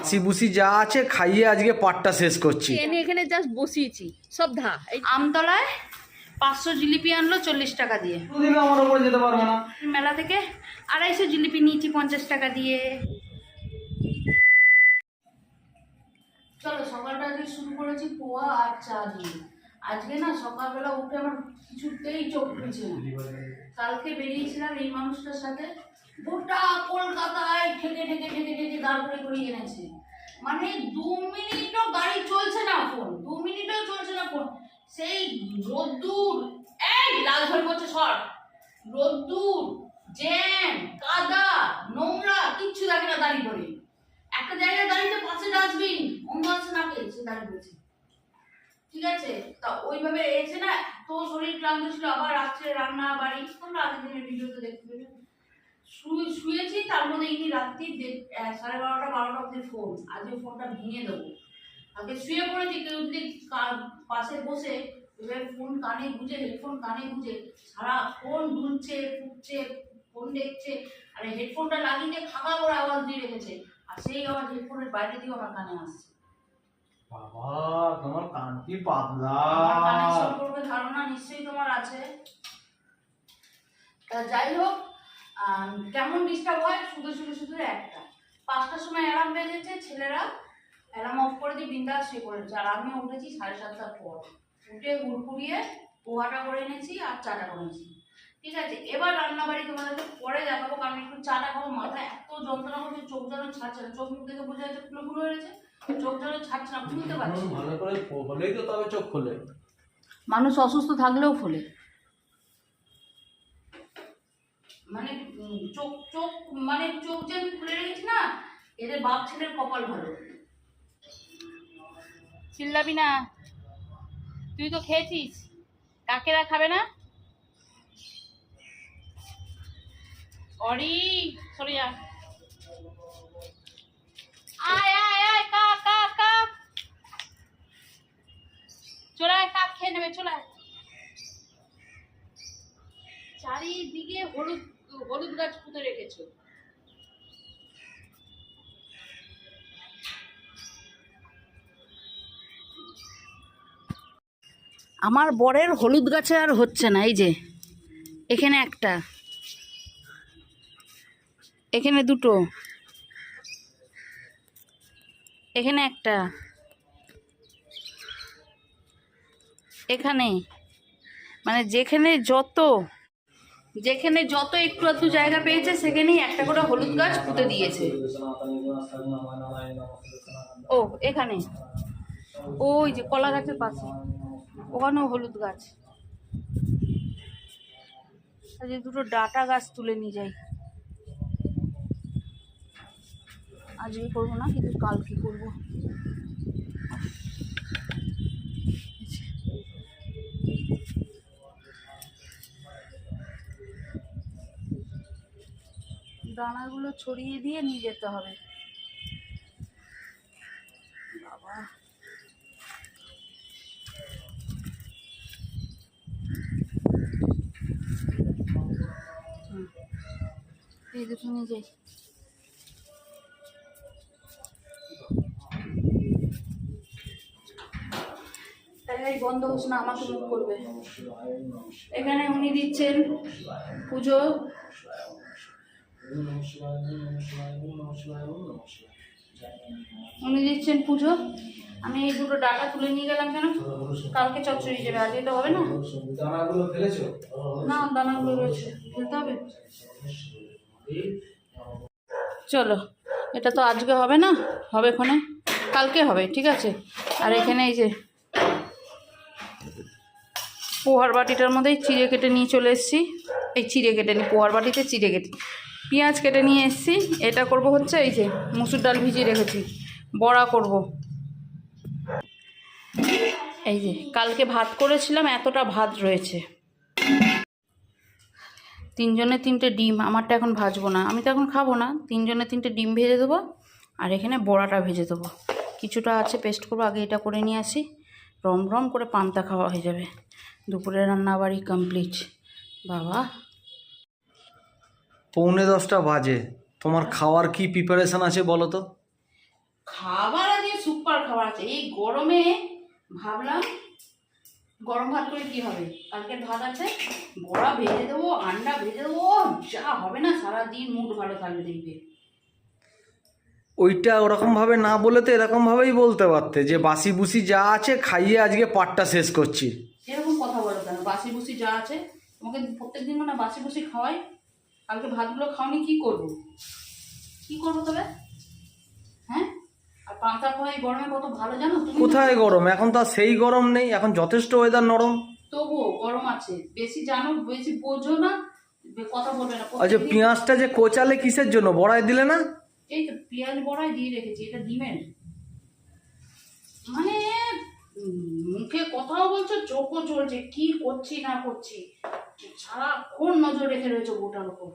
বাসি বুসি যা আছে খাইয়ে আজকে পাটটা শেষ করছি। এনে এখানে জাস্ট বসিয়েছি সব ধা। এই আমতলায় পাঁচশো জিলিপি আনলো চল্লিশ টাকা দিয়ে। আমার উপরে যেতে পারব না। মেলা থেকে আড়াইশো জিলিপি নিয়েছি পঞ্চাশ টাকা দিয়ে। চলো সকালটা আজকে শুরু করেছি পোহা আর চা দিয়ে। আজকে না সকালবেলা উঠে আমার কিছুতেই চোখ খুলছে না। কালকে বেরিয়েছিলাম এই মানুষটার সাথে। গোটা কলকাতায় ঠেকে ঠেকে ঠেকে ঠেকে দাঁড় করে করিয়ে এনেছে। মানে দু মিনিটও গাড়ি চলছে না ফোন দু মিনিটও চলছে না ফোন সেই রোদ্দুর, এই লাল ঝড় করছে শর্ট রোদ্দুর, জ্যাম, কাদা, নোংরা, কিচ্ছু দেখে না দাঁড়িয়ে করে একটা জায়গায় দাঁড়িয়ে পাশে ডাস্টবিন অন্য আছে না সে দাঁড়িয়ে রয়েছে ঠিক আছে? তা ওইভাবে এসে না, তো শরীর ক্লান্ত ছিল, আবার রাত্রে রান্না বাড়ি, তোমরা আগের দিনের ভিডিওতে দেখতে শুয়ে শুয়েছি তার মধ্যে ইনি রাত্রি সাড়ে বারোটা বারোটা অব্দি ফোন আজকে ফোনটা ভেঙে দেবো। আগে শুয়ে পড়েছি কেউ যদি পাশে বসে এবার ফোন কানে গুঁজে হেডফোন কানে গুঁজে সারা ফোন দুলছে ফুটছে ফোন দেখছে আর হেডফোনটা লাগিয়ে দিয়ে খাওয়া করে আওয়াজ দিয়ে রেখেছে আর সেই আওয়াজ হেডফোনের বাইরে দিয়েও আমার কানে আসছে। বাবা তোমার কান কি পাতলা। কানের সম্পর্কে ধারণা নিশ্চয়ই তোমার আছে। তা যাই হোক কেমন ডিস্টার্ব হয়? শুধু শুধু শুধু একটা। পাঁচটার সময় অ্যালার্ম বেজেছে ছেলেরা অ্যালার্ম অফ করে দিয়ে বিন্দাস শুয়ে পড়েছে আর আমি উঠেছি সাড়ে সাতটার পর। উঠে গুড়গুড়িয়ে পোহাটা করে এনেছি আর চাটা করেছি ঠিক আছে এবার রান্না রান্নাবাড়ি তোমাদেরকে পরে দেখাবো কারণ একটু চাটা খাব মাথা এত যন্ত্রণা করছে চোখ যেন ছাড়ছে না। চোখ মুখ দেখে বোঝা যাচ্ছে ফুলো ফুলো হয়েছে চোখ যেন ছাড়ছে না বুঝতে পারছি। ভালো করে হলেই তো তবে চোখ খোলে। মানুষ অসুস্থ থাকলেও ফোলে। মানে চোখ চোখ মানে চোখ যে আমি খুলে রেখেছি না, এদের বাপ ছেলের কপাল ভালো। চিল্লাবি না। তুই তো খেয়েছিস। কাকেরা খাবে না? অরি, সরে যা। আয় আয় আয়, কা কা কা। চলে আয়, কাক খেয়ে নেবে, চলে চারিদিকে হলুদ হলুদ গাছ পুঁতে রেখেছো? আমার বরের হলুদ গাছে আর হচ্ছে না, এই যে। এখানে একটা। এখানে দুটো। এখানে একটা। এখানে। মানে যেখানে যত যেখানে যত একটু একটু জায়গা পেয়েছে, সেখানেই একটা করে হলুদ গাছ পুঁতে দিয়েছে। ও, এখানে। ওই যে কলা গাছের পাশে। ওখানেও হলুদ গাছ। আজকে দুটো ডাটা গাছ তুলে নিয়ে যাই। আজকে করব না, কিন্তু কালকে করব। দানাগুলো ছড়িয়ে দিয়ে নিয়ে যেতে হবে। বাবা। এই দুটো নিয়ে যাই। বন্ধ হোস না আমাকে মুখ করবে। এখানে উনি দিচ্ছেন পুজো। উনি দিচ্ছেন পুজো। আমি এই দুটো ডাটা তুলে নিয়ে গেলাম কেন? কালকে চচ্চড়ি যাবে আজকে তো হবে না? দানাগুলো ফেলেছো না, দানাগুলো রয়েছে। ফেলতে হবে? চলো, এটা তো আজকে হবে না, হবে ক্ষণে কালকে হবে, ঠিক আছে? আর এখানে এই যে পোহার বাটিটার মধ্যেই চিড়ে কেটে নিয়ে চলে এসেছি। এই চিড়ে কেটে নিই পোহার বাটিতে চিড়ে কেটে পেঁয়াজ কেটে নিয়ে এসেছি। এটা করব হচ্ছে এই যে মুসুর ডাল ভিজিয়ে রেখেছি। বড়া করব। এই যে কালকে ভাত করেছিলাম, এতটা ভাত রয়েছে। তিনজনে তিনটে ডিম, আমারটা এখন ভাজবো না। আমি তো এখন খাব না। তিনজনে তিনটে ডিম ভেজে দেবো আর এখানে বড়াটা ভেজে দেবো। কিছুটা আছে, পেস্ট করব, আগে এটা করে নিয়ে আসি। রম রম করে পান্তা খাওয়া হয়ে যাবে। দুপুরে রান্না বাড়ি কমপ্লিট বাবা। পৌনে দশটা বাজে। তোমার খাওয়ার কি প্রিপারেশন আছে বলো তো? খাবার আছে সুপার খাবার আছে। এই গরমে ভাবলাম গরম ভাত করে কি হবে? কালকে ভাত আছে বড়া ভেজে দেবো আন্ডা ভেজে দেবো যা হবে না সারাদিন মুড ভালো থাকবে দেখবে। ওইটা ওরকমভাবে না বলে তো এরকমভাবেই বলতে পারতে। যে বাসি বুসি যা আছে খাইয়ে আজকে পাটটা শেষ করছি। এরকম কথা বলো কেন বাসি বুসি যা আছে তোমাকে প্রত্যেক দিন মানে বাসি বুসি খাওয়াই? কালকে ভাতগুলো খাওনি কি করব? কি করব তবে হ্যাঁ? আর পান্তা খাওয়াই গরমে কত ভালো জানো? তুমি কোথায় গরম? এখন তো সেই গরম নেই এখন যথেষ্ট ওয়েদার নরম। তবুও গরম আছে। বেশি জানো বেশি বোঝো না কথা বলবে না। আচ্ছা পেঁয়াজটা যে কোচালে কিসের জন্য? বড়াই দিলে না? এই তো পেঁয়াজ বড়াই দিয়ে রেখেছি এটা ডিমের। মানে মুখে কথাও বলছো চোখও চলছে কি করছি না করছি? সারাক্ষণ নজর রেখে রয়েছে গোটার উপর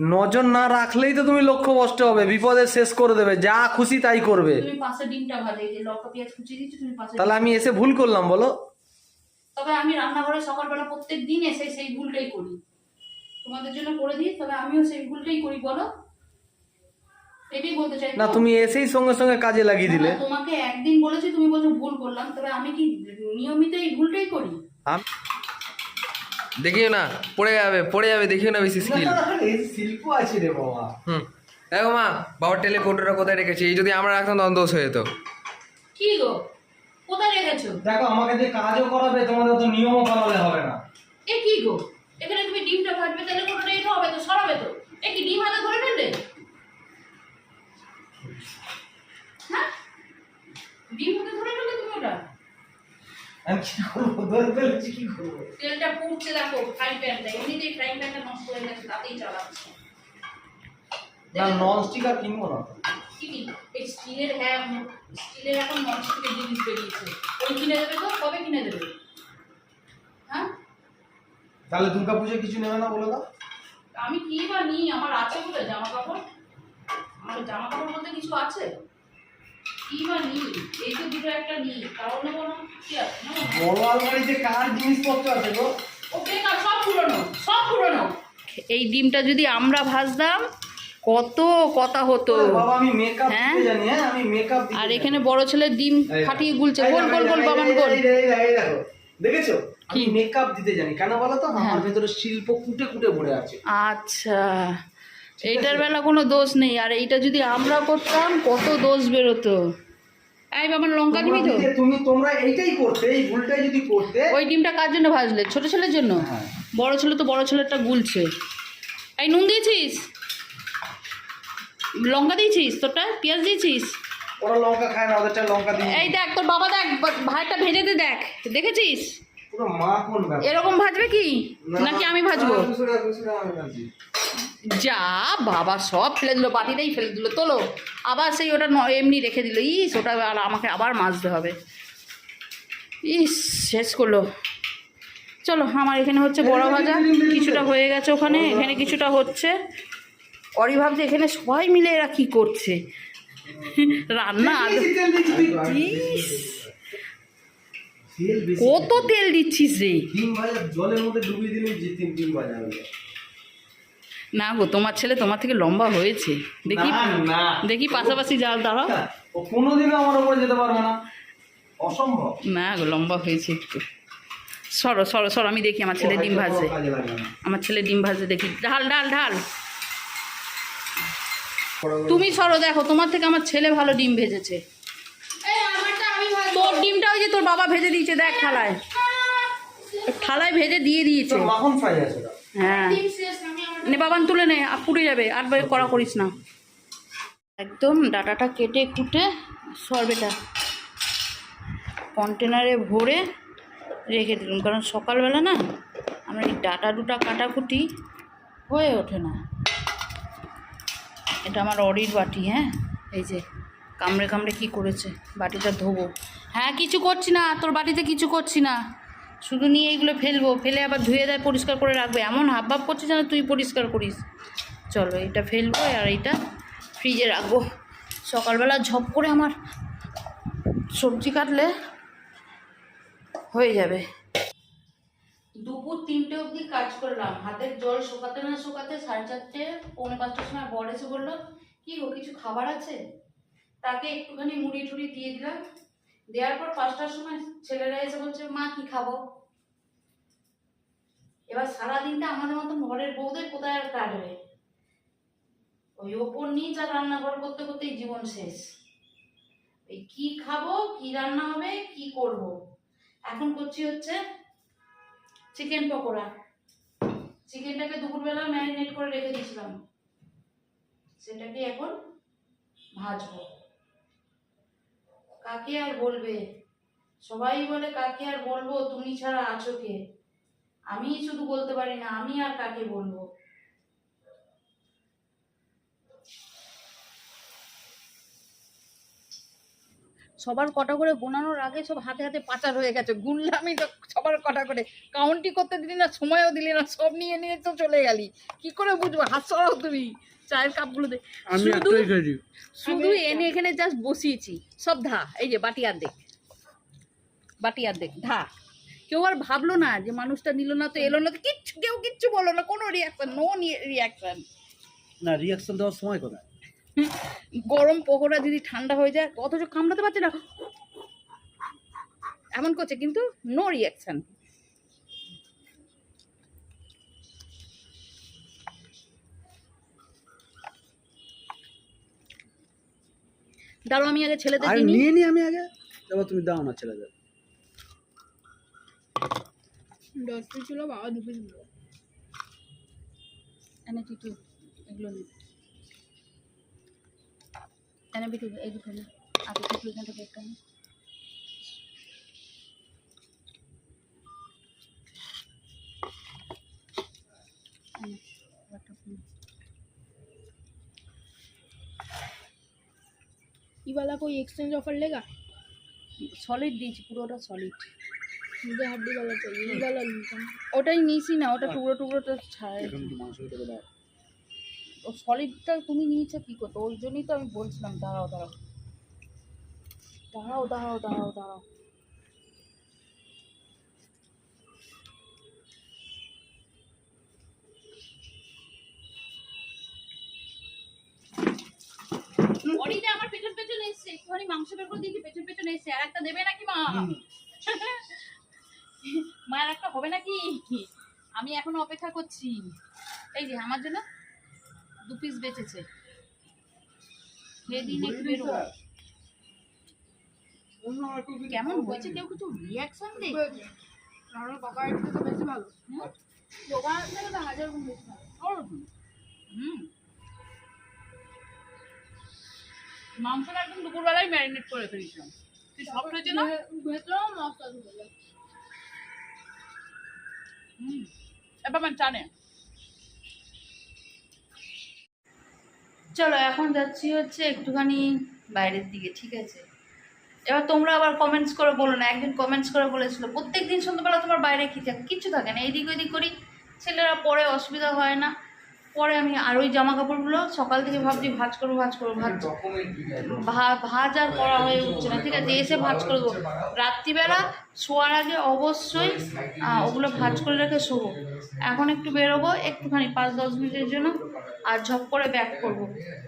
নজর না রাখলেই তো তুমি লক্ষ্য কষ্ট হবে বিপদে শেষ করে দেবে যা খুশি তাই করবে। তুমি পাশে ডিমটা ভাজে যে লঙ্কা পেঁয়াজ কুচিয়ে দিচ্ছি তুমি পাশে তাহলে আমি এসে ভুল করলাম বলো। তবে আমি রান্নাঘরে সকালবেলা প্রত্যেক দিন এসে সেই ভুলটাই করি। তোমাদের জন্য করে দিই তবে আমিও সেই ভুলটাই করি বলো। এটাই বলতে চাই না তুমি এসেই সঙ্গে সঙ্গে কাজে লাগিয়ে দিলে। তোমাকে একদিন বলেছি তুমি বলছো ভুল করলাম। তবে আমি কি নিয়মিত এই ভুলটাই করি? আম- দেখিও না পড়ে যাবে পড়ে যাবে দেখিও না বেশি স্কিল শিল্প আছে রে বাবা। হুম। দেখো মা বাবার টেলে কৌটোটা কোথায় রেখেছি? এই যদি আমরা রাখতাম তখন দোষ হয়ে যেত। কি গো? কোথায় রেখেছো? দেখো আমাকে দিয়ে কাজও করাবে তোমাদের তো নিয়মও বানালে হবে না। এ কি গো? এখানে তুমি ডিমটা ভাজবে তাহলে কোনোটা এটা হবে তো সরাবে তো। এ কি ডিম হাতে ধরে ফেললে হ্যাঁ ডিম ধরে ফেললে তুমি ওটা? আমি কি করব? ধরে ফেলেছি কি করব? তেলটা পুড়ছে দেখো ফ্রাই প্যানটা এমনিতেই ফ্রাই প্যানটা নষ্ট হয়ে গেছে তাতেই চালাচ্ছে। না নন স্টিক আর কিনবো না? এই স্টিলের হ্যাঁ স্টিলের এখন জিনিস বেরিয়েছে। ওই কিনে দেবে তো কবে কিনে দেবে। হ্যাঁ? তাহলে দুর্গা পুজোয় কিছু নেবে না বলে দাও? আমি কি বা নিই? আমার আছে বলে জামা কাপড় আমার জামা কাপড় বলতে কিছু আছে? বড় আলমারিতে কার জিনিসপত্র আছে গো? সব পুরনো সব পুরনো। এই ডিমটা যদি আমরা ভাজতাম কত কথা হতো। মেকআপ হ্যাঁ? দিতে জানি হ্যাঁ আমি মেকআপ আর এখানে বড় ছেলের ডিম ফাটিয়ে গুলছে। গোল গোল গোল বাবান গোল। দেখেছ? আমি মেকআপ দিতে জানি। কেন বলো তো? হ্যাঁ। আমার ভেতরে শিল্প কুটে কুটে ভরে আছে। আচ্ছা। এইটার বেলা কোনো দোষ নেই আর এইটা যদি আমরা করতাম কত দোষ বেরোতো। এই বাবার লঙ্কা দিবি তো? তুমি তোমরা এইটাই করতে এই ভুলটাই যদি করতে ওই ডিমটা কার জন্য ভাজলে? ছোট ছেলের জন্য? হ্যাঁ। বড় ছেলে তো বড় ছেলেরটা গুলছে। এই নুন দিয়েছিস? লঙ্কা দিয়েছিস তোরটা? পেঁয়াজ দিয়েছিস? ওরা লঙ্কা খায় না ওদেরটা লঙ্কা দিয়ে এই দেখ তোর বাবা দেখ ভাতটা ভেজে দে দেখ। দেখেছিস? পুরো এরকম ভাজবে কি? নাকি আমি ভাজবো। যা বাবা সব ফেলে দিল বাটিটাই ফেলে দিল তোলো। আবার সেই ওটা এমনি রেখে দিল। ইস ওটা আর আমাকে আবার মাজতে হবে। ইস শেষ করল। চলো আমার এখানে হচ্ছে বড় ভাজা। কিছুটা হয়ে গেছে ওখানে এখানে কিছুটা হচ্ছে। অরি ভাবছে এখানে সবাই মিলে এরা কি করছে? রান্না আদৌ- বেশি তেল দিচ্ছি তুই। ইস, তেল বেশি। কত তেল দিচ্ছিস রে? ডিম ভাজা জলের মধ্যে ডুবিয়ে দিলে যে তিন ডিম ভাজা হয়ে না গো তোমার ছেলে তোমার থেকে লম্বা হয়েছে। দেখি না। দেখি পাশাপাশি যাও দাঁড়াও। ও কোনোদিনও আমার উপরে যেতে পারবে না। অসম্ভব। না গো লম্বা হয়েছে একটু। সরো সরো সরো আমি দেখি আমার ছেলে ডিম ভাজে। আমার ছেলে ডিম ভাজে দেখি। ঢাল ঢাল ঢাল। তুমি সরো দেখো তোমার থেকে আমার ছেলে ভালো ডিম ভেজেছে। যে তোর বাবা ভেজে দিয়েছে দেখ থালায়। থালায় ভেজে দিয়ে দিয়েছে। হ্যাঁ। নে বাবান তুলে নে আর পুড়ে যাবে আর বে- করা করিস না। একদম ডাটাটা কেটে কুটে সরবেটা কন্টেনারে ভরে রেখে দিলাম। কারণ সকালবেলা না আমরা এই ডাটা দুটা কাটাকুটি হয়ে ওঠে না। এটা আমার অরির বাটি হ্যাঁ? এই যে কামড়ে কামড়ে কি করেছে? বাটিটা ধোবো। হ্যাঁ কিছু করছি না, তোর বাটিতে কিছু করছি না। শুধু নিয়ে এইগুলো ফেলব, ফেলে আবার ধুয়ে দেয়, পরিষ্কার করে রাখবে। এমন হাব ভাব করছিস যেন তুই পরিষ্কার করিস। চলো এটা ফেলব আর এইটা ফ্রিজে রাখব। সকালবেলা ঝপ করে আমার সবজি কাটলে হয়ে যাবে। দুপুর তিনটে অবধি কাজ করলাম। হাতের জল শোকাতে না শুকাতে সাড়ে চারটে, পৌনে পাঁচটার সময় বর এসে বলল, কি গো, কিছু খাবার আছে? তাকে একটুখানি মুড়ি টুড়ি দিয়ে দিলাম। দেওয়ার পর পাঁচটার সময় ছেলেরা এসে বলছে, মা, কি খাব? এবার সারাদিনটা আমাদের মতন ঘরের বউদের কোথায় আর কাটবে? ওই ওপর নিচ আর রান্নাঘর করতে করতেই জীবন শেষ। এই কি খাব, কি রান্না হবে, কি করব? এখন করছি হচ্ছে চিকেন পকোড়া। চিকেনটাকে দুপুরবেলা ম্যারিনেট করে রেখে দিয়েছিলাম। সেটাকে এখন ভাজবো। কাকে আর বলবে? সবাই বলে, কাকে আর বলব? তুমি ছাড়া আছো কে? আমি শুধু বলতে পারি না, আমি আর কাকে বলব? সবার কটা করে বোনানোর আগে সব হাতে হাতে পাচার হয়ে গেছে। গুনলামই তো সবার কটা করে। কাউন্টি করতে দিলি না সময়ও দিলি না সব নিয়ে নিয়ে তো চলে গেলি। কি করে বুঝব? হাত সরাও তুমি। চায়ের কাপগুলোতে আমি শুধু শুধু এনে এখানে জাস্ট বসিয়েছি। সব ধা এই যে বাটি অর্ধেক। বাটি অর্ধেক ধা। কেউ আর ভাবলো না যে মানুষটা নিল না তো এলো না। তো কিচ্ছু কেউ কিচ্ছু বলল না। কোনো রিয়াকশন নো রিয়াকশন না রিয়াকশন দেওয়ার সময় কোথায়? গরম পকোড়া যদি ঠান্ডা হয়ে যায় অথচ কামড়াতে পারছে না। এমন করছে কিন্তু নো রিয়াকশন দাঁড়ো আমি আগে ছেলেদের আরে নিয়ে নি আমি আগে? এবার তুমি দাও না ছেলেদের। দশ পিস ছিল বাবা দু পিস এনে এগুলো এনে বিটু এই দুটো নে আগে টিটু এখান থেকে একটা নে এনে, এবারটা নে। ये वाला कोई एक्सचेंज ऑफर लेगा সলিড দিয়েছি পুরোটা সলিড मुझे हड्डी वाला चाहिए ये वाला लूँगा ওটাই নিয়েছি না ওটা টুকরো টুকরো তো ছাড় ও সলিডটা তুমি নিয়েছো কি করতো? ওই জন্যই তো আমি বলছিলাম দাঁড়াও দাঁড়াও। দাঁড়াও দাঁড়াও দাঁড়াও দাঁড়াও। আমার পেছন পেছন এসছে একটুখানি মাংস বের করে দিয়েছি পেছন পেছন এসছে আর একটা দেবে নাকি মা? মায়ের একটা হবে নাকি? আমি এখনও অপেক্ষা করছি। এই যে আমার জন্য দু পিস বেঁচেছে। খেয়ে দিন একটু বেরোবো। কেমন হয়েছে কেউ কিছু রিয়াকশন দে নর্মাল কাকা থেকে তো বেশি ভালো। দোকান থেকে তো হাজার গুণ বেশি ভালো। হুম। মাংসটা একদম দুপুরবেলায় ম্যারিনেট করে ফেলেছিলাম। তুই সব হয়েছে না? ভেতরেও মশলা হুম। এবার মানে টানে চলো, এখন যাচ্ছি হচ্ছে একটুখানি বাইরের দিকে, ঠিক আছে? এবার তোমরা আবার কমেন্টস করে বলো না, একদিন কমেন্টস করে বলেছিলো প্রত্যেক দিন সন্ধ্যাবেলা তোমার বাইরে কী থাকে? কিচ্ছু থাকে না এইদিক ওইদিক করি, ছেলেরা পরে অসুবিধা হয় না। পরে আমি আর ওই জামা কাপড়গুলো সকাল থেকে ভাবছি ভাজ করব ভাজ করব ভাজ ভাজ আর করা হয়ে উঠছে না ঠিক আছে এসে ভাজ করে দেবো রাত্রিবেলা শোয়ার আগে অবশ্যই ওগুলো ভাজ করে রেখে শোবো। এখন একটু বেরোবো একটুখানি পাঁচ দশ মিনিটের জন্য আর ঝপ করে ব্যাক করব।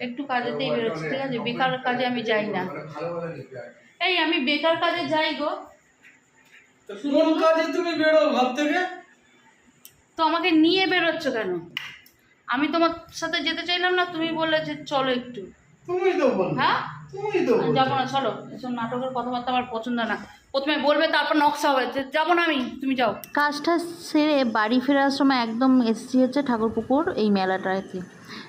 একটু কাজেতেই বেরোচ্ছি ঠিক আছে? বেকার কাজে আমি যাই না। এই আমি বেকার কাজে যাই গো। কোন কাজে তুমি বেরো ঘর থেকে তো আমাকে নিয়ে বেরোচ্ছ কেন? আমি তোমার সাথে যেতে চাইলাম না তুমি বললে যে চলো একটু। তুমি তো বল হ্যাঁ? তুমি তো যাব না চলো। এসব নাটকের কথাবার্তা আমার পছন্দ না। প্রথমে বলবে তারপর নকশা হবে। যাব না আমি তুমি যাও। কাজটা সেরে বাড়ি ফেরার সময় একদম এসছি হচ্ছে ঠাকুরপুকুর এই মেলাটাকে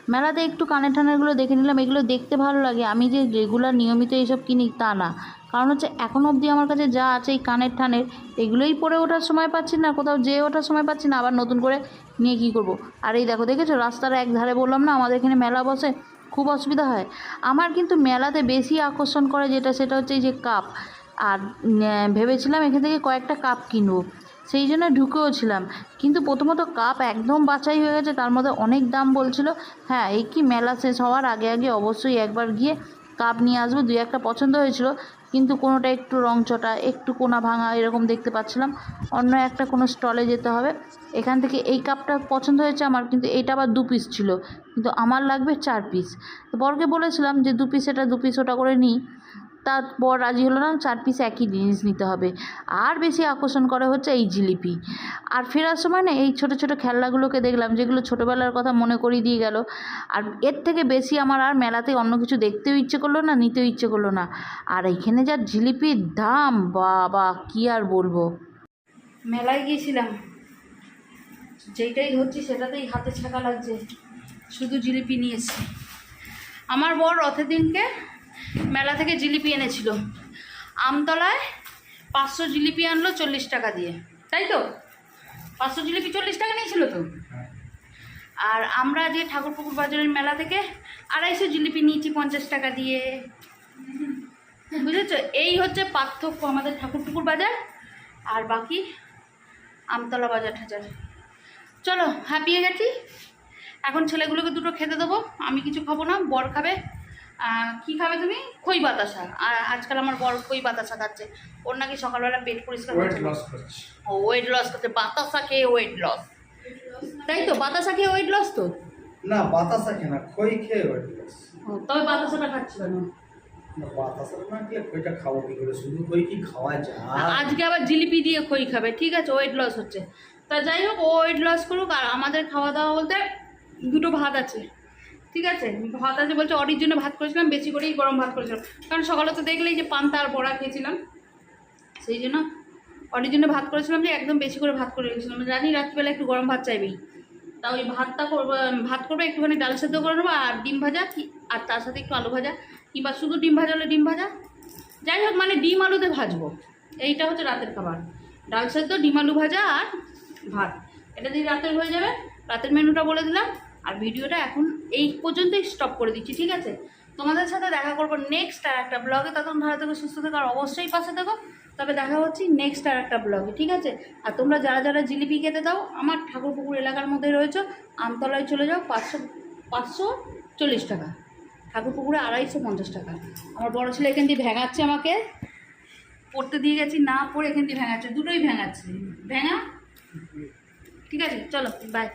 মেলাতে একটু কানের টানেরগুলো দেখে নিলাম। এগুলো দেখতে ভালো লাগে। আমি যে রেগুলার নিয়মিত এইসব কিনি তা না। কারণ হচ্ছে এখনও অবধি আমার কাছে যা আছে এই কানের টানের এগুলোই পরে ওঠার সময় পাচ্ছি না, কোথাও যেয়ে ওঠার সময় পাচ্ছি না, আবার নতুন করে নিয়ে কী করব? আর এই দেখো, দেখেছ? রাস্তার এক ধারে বললাম না, আমাদের এখানে মেলা বসে, খুব অসুবিধা হয়। আমার কিন্তু মেলাতে বেশি আকর্ষণ করে যেটা, সেটা হচ্ছে এই যে কাপ। আর ভেবেছিলাম এখান থেকে কয়েকটা কাপ কিনবো, সেই জন্য ঢুকেও ছিলাম। কিন্তু প্রথমত কাপ একদম বাছাই হয়ে গেছে, তার মধ্যে অনেক দাম বলছিল। হ্যাঁ এই কি মেলা শেষ হওয়ার আগে আগে অবশ্যই একবার গিয়ে কাপ নিয়ে আসব, দুই একটা পছন্দ হয়েছিল। কিন্তু কোনোটা একটু রংচটা একটু কোনা ভাঙা এরকম দেখতে পাচ্ছিলাম। অন্য একটা কোনো স্টলে যেতে হবে। এখান থেকে এই কাপটা পছন্দ হয়েছে আমার, কিন্তু এটা আবার দু পিস ছিল। কিন্তু আমার লাগবে চার পিস বরকে বলেছিলাম যে দু পিস এটা, দু পিস ওটা করে নিই। তা বর রাজি হলো না, চার পিস একই জিনিস নিতে হবে। আর বেশি আকর্ষণ করে হচ্ছে এই জিলিপি। আর ফেরার সময় না এই ছোট ছোট খেলনাগুলোকে দেখলাম, যেগুলো ছোটোবেলার কথা মনে করিয়ে দিয়ে গেল। আর এর থেকে বেশি আমার আর মেলাতে অন্য কিছু দেখতেও ইচ্ছে করল না, নিতেও ইচ্ছে করল না। আর এইখানে যা জিলিপির দাম, বাবা, কি আর বলব? মেলায় গিয়েছিলাম। যেইটাই ধরছি সেটাতেই হাতে ছাকা লাগছে। শুধু জিলিপি নিয়েছি। আমার বর রথের দিনকে মেলা থেকে জিলিপি এনেছিল। আমতলায় পাঁচশো জিলিপি আনলো চল্লিশ টাকা দিয়ে। তাই তো? পাঁচশো জিলিপি চল্লিশ টাকা নিয়েছিল তো? আর আমরা যে ঠাকুরপুকুর বাজারের মেলা থেকে আড়াইশো জিলিপি নিয়েছি পঞ্চাশ টাকা দিয়ে। বুঝেছ? এই হচ্ছে পার্থক্য আমাদের ঠাকুরপুকুর বাজার আর বাকি আমতলা বাজার ঠাজার। চলো, হাঁপিয়ে গেছি। এখন ছেলেগুলোকে দুটো খেতে দেবো। আমি কিছু খাব না, বর খাবে। কি খাবে তুমি? খই বাতাসা। আর আজকাল আমার বর খই বাতাসা খাচ্ছে। ওর নাকি সকালবেলা পেট পরিষ্কার করছে। না। ও ওয়েট লস করছে। বাতাসা খেয়ে ওয়েট লস তাই তো? বাতাসা খেয়ে ওয়েট লস তো? না বাতাসা কেনা খই খেয়ে ওয়েট লস তবে বাতাসাটা খাচ্ছি কেন? না আজকে আবার জিলিপি দিয়ে খই খাবে। ঠিক আছে ওয়েট লস হচ্ছে। তা যাই হোক ও ওয়েট লস করুক। আর আমাদের খাওয়া দাওয়া বলতে দুটো ভাত আছে। ঠিক আছে? ভাত আছে বলছে, অডির জন্য ভাত করেছিলাম, বেশি করেই গরম ভাত করেছিলাম। কারণ সকালে তো দেখলেই যে পান্তা আর বড়া খেয়েছিলাম, সেই জন্য অডির জন্য ভাত করেছিলাম যে একদম বেশি করে ভাত করে রেখেছিলাম। জানি রাত্রিবেলা একটু গরম ভাত চাইবেই তা ওই ভাতটা করব ভাত করব, একটুখানি ডাল সেদ্ধ করে নেব, আর ডিম ভাজা, কি, আর তার সাথে একটু আলু ভাজা, কিংবা শুধু ডিম ভাজা হলে ডিম ভাজা। যাই হোক মানে ডিম আলুতে ভাজবো। এইটা হচ্ছে রাতের খাবার। ডাল সেদ্ধ, ডিম আলু ভাজা, আর ভাত। এটা দিয়ে রাতের হয়ে যাবে, রাতের মেনুটা বলে দিলাম। আর ভিডিওটা এখন এই পর্যন্তই স্টপ করে দিচ্ছি, ঠিক আছে? তোমাদের সাথে দেখা করব নেক্সট আর একটা ব্লগে তখন ভালো থেকো, সুস্থ থেকো, আর অবশ্যই পাশে থেকো। তবে দেখা হচ্ছে নেক্সট আর একটা ব্লগে ঠিক আছে? আর তোমরা যারা যারা জিলিপি খেতে দাও, আমার ঠাকুরপুকুর এলাকার মধ্যে রয়েছে, আমতলায় চলে যাও, পাঁচশো পাঁচশো চল্লিশ টাকা। ঠাকুরপুকুরে আড়াইশো পঞ্চাশ টাকা। আমার বড় ছেলে এখান দিয়ে ভেঙাচ্ছে আমাকে। পড়তে দিয়ে গেছি, না পড়ে এখান দিয়ে ভেঙাচ্ছে, দুটোই ভেঙাচ্ছে। ভেঙা? ঠিক আছে, চলো বাই